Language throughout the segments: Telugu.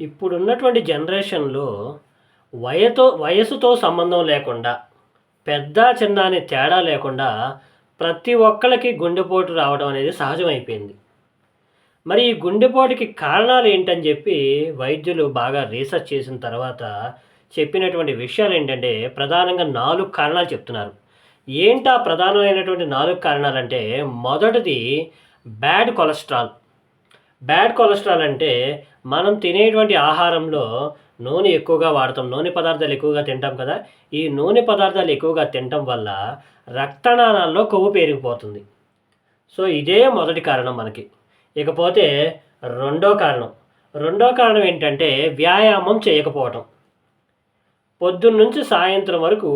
ఇప్పుడున్నటువంటి జనరేషన్లో వయతో వయసుతో సంబంధం లేకుండా పెద్ద చిన్న అనే తేడా లేకుండా ప్రతి ఒక్కరికి గుండెపోటు రావడం అనేది సహజమైపోయింది. మరి ఈ గుండెపోటుకి కారణాలు ఏంటని చెప్పి వైద్యులు బాగా రీసెర్చ్ చేసిన తర్వాత చెప్పినటువంటి విషయాలు ఏంటంటే ప్రధానంగా నాలుగు కారణాలు చెప్తున్నారు. ఏంటా ప్రధానమైనటువంటి నాలుగు కారణాలు అంటే మొదటిది బ్యాడ్ కొలెస్ట్రాల్. బ్యాడ్ కొలెస్ట్రాల్ అంటే మనం తినేటువంటి ఆహారంలో నూనె ఎక్కువగా వాడతాం నూనె పదార్థాలు ఎక్కువగా తింటాం కదా. ఈ నూనె పదార్థాలు ఎక్కువగా తినటం వల్ల రక్తనాళాల్లో కొవ్వు పెరిగిపోతుంది సో ఇదే మొదటి కారణం మనకి. ఇకపోతే రెండో కారణం. రెండో కారణం ఏంటంటే వ్యాయామం చేయకపోవటం. పొద్దున్నుంచి సాయంత్రం వరకు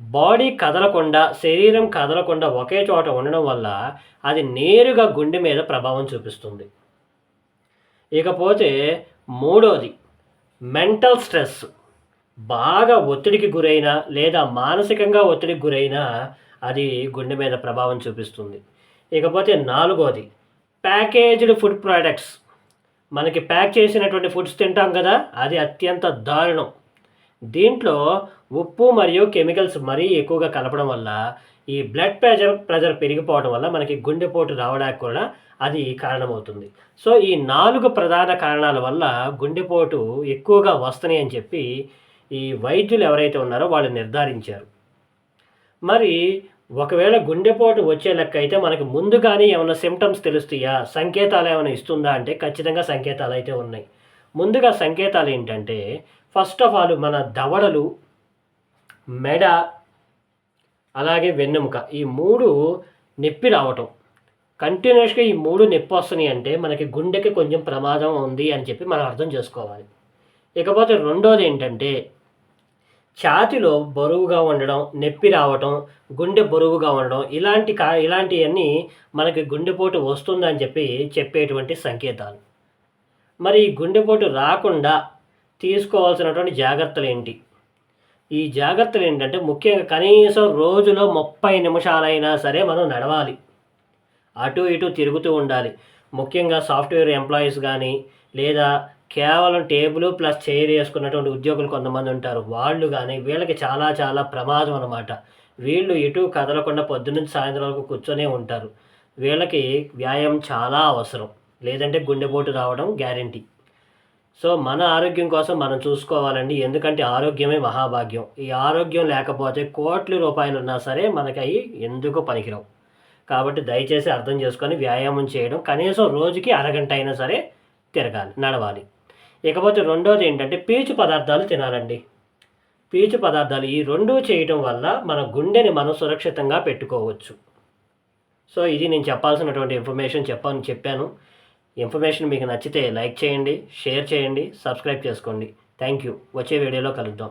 బాడీ కదలకుండా శరీరం కదలకుండా ఒకే చోట ఉండడం వల్ల అది నేరుగా గుండె మీద ప్రభావం చూపిస్తుంది. ఇకపోతే మూడోది మెంటల్ స్ట్రెస్. బాగా ఒత్తిడికి గురైన లేదా మానసికంగా ఒత్తిడికి గురైనా అది గుండె మీద ప్రభావం చూపిస్తుంది. ఇకపోతే నాలుగోది ప్యాకేజ్డ్ ఫుడ్ ప్రోడక్ట్స్. మనకి ప్యాక్ చేసినటువంటి ఫుడ్స్ తింటాం కదా అది అత్యంత దారుణం. దీంట్లో ఉప్పు మరియు కెమికల్స్ మరీ ఎక్కువగా కలపడం వల్ల ఈ బ్లడ్ ప్రెషర్ ప్రెషర్ పెరిగిపోవడం వల్ల మనకి గుండెపోటు రావడానికి కూడా అది కారణమవుతుంది. సో ఈ నాలుగు ప్రధాన కారణాల వల్ల గుండెపోటు ఎక్కువగా వస్తున్నాయి అని చెప్పి ఈ వైద్యులు ఎవరైతే ఉన్నారో వాళ్ళు నిర్ధారించారు. మరి ఒకవేళ గుండెపోటు వచ్చే లెక్క అయితే మనకి ముందుగానే ఏమైనా సిమ్టమ్స్ తెలుస్తాయా? సంకేతాలు ఏమైనా ఇస్తుందా అంటే ఖచ్చితంగా సంకేతాలు అయితే ఉన్నాయి. ముందుగా సంకేతాలు ఏంటంటే ఫస్ట్ ఆఫ్ ఆల్ మన దవడలు మెడ అలాగే వెన్నెముక. ఈ మూడు నొప్పి రావటం. కంటిన్యూస్గా ఈ మూడు నొప్పి వస్తున్నాయి అంటే మనకి గుండెకి కొంచెం ప్రమాదం ఉంది అని చెప్పి మనం అర్థం చేసుకోవాలి. ఇకపోతే రెండోది ఏంటంటే ఛాతిలో బరువుగా ఉండడం నొప్పి రావటం గుండె బరువుగా ఉండడం ఇలాంటి కా ఇలాంటివన్నీ మనకి గుండెపోటు వస్తుందని చెప్పి చెప్పేటువంటి సంకేతాలు. మరి ఈ గుండెపోటు రాకుండా తీసుకోవాల్సినటువంటి జాగ్రత్తలు ఏంటి? ఈ జాగ్రత్తలు ఏంటంటే ముఖ్యంగా కనీసం రోజులో ముప్పై నిమిషాలైనా సరే మనం నడవాలి. అటు ఇటు తిరుగుతూ ఉండాలి. ముఖ్యంగా సాఫ్ట్వేర్ ఎంప్లాయీస్ కానీ లేదా కేవలం టేబుల్ ప్లస్ చైర్ వేసుకున్నటువంటి ఉద్యోగులు కొంతమంది ఉంటారు. వాళ్ళు కానీ వీళ్ళకి చాలా చాలా ప్రమాదం అనమాట వీళ్ళు ఇటు కదలకుండా పొద్దున్నుంచి సాయంత్రం వరకు కూర్చొనే ఉంటారు. వీళ్ళకి వ్యాయామం చాలా అవసరం. లేదంటే గుండెపోటు రావడం గ్యారంటీ. సో మన ఆరోగ్యం కోసం మనం చూసుకోవాలండి. ఎందుకంటే ఆరోగ్యమే మహాభాగ్యం. ఈ ఆరోగ్యం లేకపోతే కోట్ల రూపాయలు ఉన్నా సరే మనకి అవి ఎందుకు పనికిరావు? కాబట్టి దయచేసి అర్థం చేసుకొని వ్యాయామం చేయడం కనీసం రోజుకి అరగంట అయినా సరే తిరగాలి నడవాలి. ఇకపోతే రెండోది ఏంటంటే పీచు పదార్థాలు తినాలండి. పీచు పదార్థాలు ఈ రెండు చేయటం వల్ల మన గుండెని మనం సురక్షితంగా పెట్టుకోవచ్చు. సో ఇది నేను చెప్పాల్సినటువంటి ఇన్ఫర్మేషన్ చెప్పాను చెప్పాను. ఇన్ఫర్మేషన్ మీకు నచ్చితే లైక్ చేయండి షేర్ చేయండి సబ్స్క్రైబ్ చేసుకోండి. థ్యాంక్ యూ వచ్చే వీడియోలో కలుద్దాం.